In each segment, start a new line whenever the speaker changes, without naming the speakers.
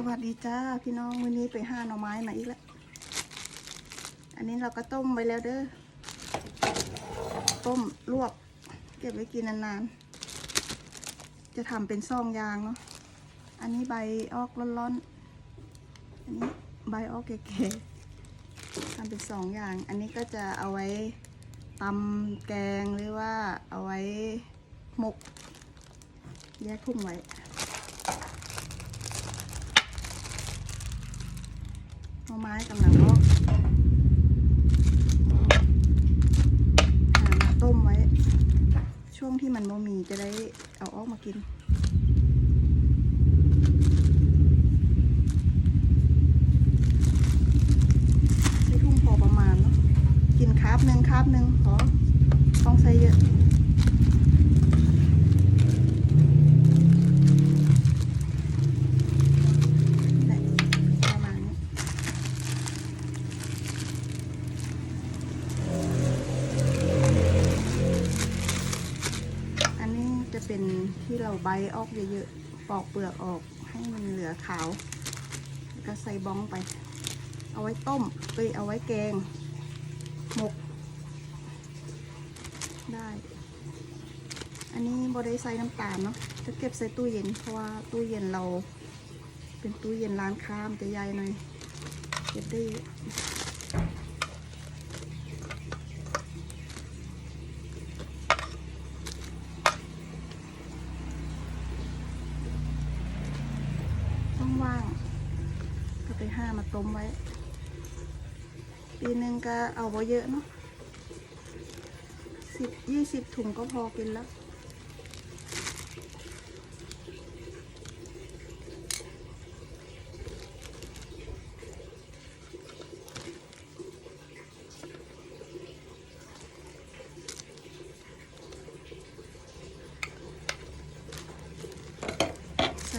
สวัสดีจ้าพี่น้องมื้อนี้ไปห้าหน่อไม้มาอีกแล้ว อันนี้เราก็ต้มไว้แล้วเด้อ ต้มลวก เก็บไว้กินนานๆ จะทำเป็นซองยางเนาะ อันนี้ใบออกร้อนๆ อันนี้ใบออกแก่ๆทำเป็นสองอย่าง อันนี้ก็จะเอาไว้ตำแกงหรือว่าเอาไว้หมก แยกทุ่งไว้ เอาไม้กำลังลอกหามาต้มไว้ ช่วงที่มันโมมีจะได้เอาออกมากินใส่ทุ่งพอประมาณเนาะกินคาบหนึ่งคาบหนึ่งพอต้องใส่เยอะ ที่เราใบออกเยอะๆปอกเปลือกออกให้มันเหลือขาวแล้วก็ใส่บ้องไป เอาไว้ต้มเอ้ยเอาไว้แกงหมก ได้ อันนี้บได้ใส่น้ำตาลเนาะจะเก็บใส่ตู้เย็นเพราะว่าตู้เย็นเรา เป็นตู้เย็นร้านค้ามจะใหญ่หน่อยเก็บได้เยอะต้อง ว่างๆ ก็ไปห้ามาต้มไว้ ปีหนึ่งก็เอาไว้เยอะเนาะสิบยี่สิบถุงก็พอกินแล้ว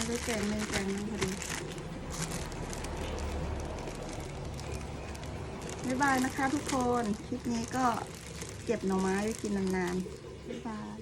ได้แกงหนึ่งแกงหนึงพอดีบ๊ายบายนะคะทุกคน คลิปนี้ก็เก็บหน่อไม้ไว้กินนานๆบ๊ายบาย